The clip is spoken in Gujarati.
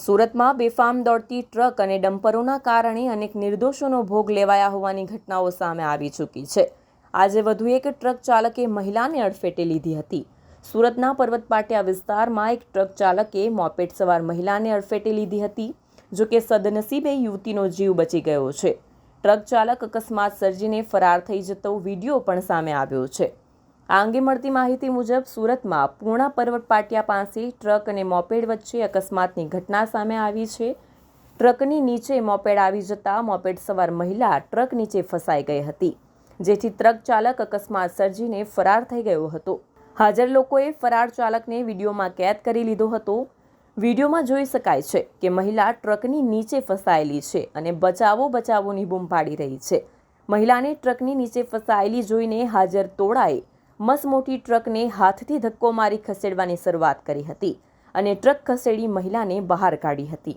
સુરતમાં બેફામ દોડતી ટ્રક અને ડમ્પરોના કારણે અનેક નિર્દોષોનો ભોગ લેવાયા હોવાની ઘટનાઓ સામે આવી ચૂકી છે. આજે વધુ એક ટ્રક ચાલકે મહિલાને અડફેટે લીધી હતી. સુરતના પર્વતપાટિયા વિસ્તારમાં એક ટ્રક ચાલકે મોપેટ સવાર મહિલાને અડફેટે લીધી હતી, જો કે સદનસીબે યુવતીનો જીવ બચી ગયો છે. ટ્રક ચાલક અકસ્માત સર્જીને ફરાર થઈ જતો વીડિયો પણ સામે આવ્યો છે. આ અંગે મળતી માહિતી મુજબ સુરતમાં પૂર્ણા પર્વત પાટિયા પાસે ટ્રક અને મોપેડ વચ્ચે અકસ્માતની ઘટના સામે આવી છે. ટ્રકની નીચે મોપેડ આવી જતા મોપેડ સવાર મહિલા ટ્રક નીચે ફસાઈ ગઈ હતી, જેથી ટ્રક ચાલક અકસ્માત સર્જીને ફરાર થઈ ગયો હતો. હાજર લોકોએ ફરાર ચાલકને વિડીયોમાં કેદ કરી લીધો હતો. વિડીયોમાં જોઈ શકાય છે કે મહિલા ટ્રકની નીચે ફસાયેલી છે અને બચાવો બચાવોની બૂમ પાડી રહી છે. મહિલાને ટ્રકની નીચે ફસાયેલી જોઈને હાજર ટોળાએ મસમોટી ટ્રકને હાથથી ધક્કો મારી ખસેડવાની શરૂઆત કરી હતી અને ટ્રક ખસેડી મહિલાને બહાર કાઢી હતી.